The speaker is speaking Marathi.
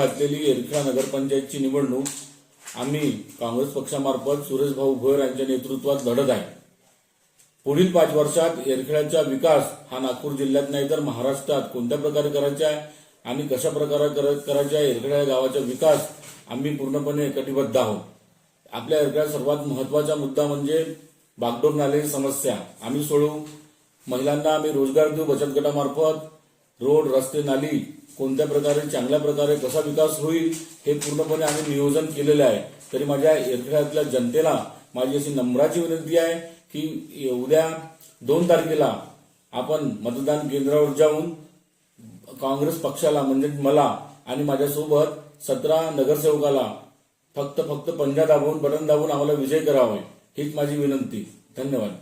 घातलेली येरखा नगरपंचायतची निवडणूक आम्ही काँग्रेस पक्षामार्फत सुरेशभाऊ भोयर यांच्या नेतृत्वात लढत आहे. पुढील पाच वर्षात एरखेड्याचा विकास हा नागपूर जिल्ह्यात नाही तर महाराष्ट्रात कोणत्या प्रकारे करायचा आहे आणि कशा प्रकारे करायचा आहे गावाचा विकास आम्ही पूर्णपणे कटिबद्ध आहोत. आपल्या एरखेड्यात सर्वात महत्त्वाचा मुद्दा म्हणजे बागडोर नाल्याची समस्या. आम्ही सोडवू महिलांना आम्ही रोजगार देऊ बचत गटामार्फत. रोड रस्ते नाली कोणत्या प्रकारे चांगल्या प्रकारे कसा विकास होईल हे पूर्णपणे आम्ही नियोजन केलेलं आहे. तरी माझ्या एरखेड्यातल्या जनतेला माझी अशी नम्राची विनंती आहे की उद्या दोन तारखेला आपण मतदान केंद्रावर जाऊन काँग्रेस पक्षाला म्हणजे मला आणि माझ्यासोबत सतरा नगरसेवकाला फक्त फक्त पंजा दाबून बटन दाबून आम्हाला विजय करावा हीच माझी विनंती. धन्यवाद.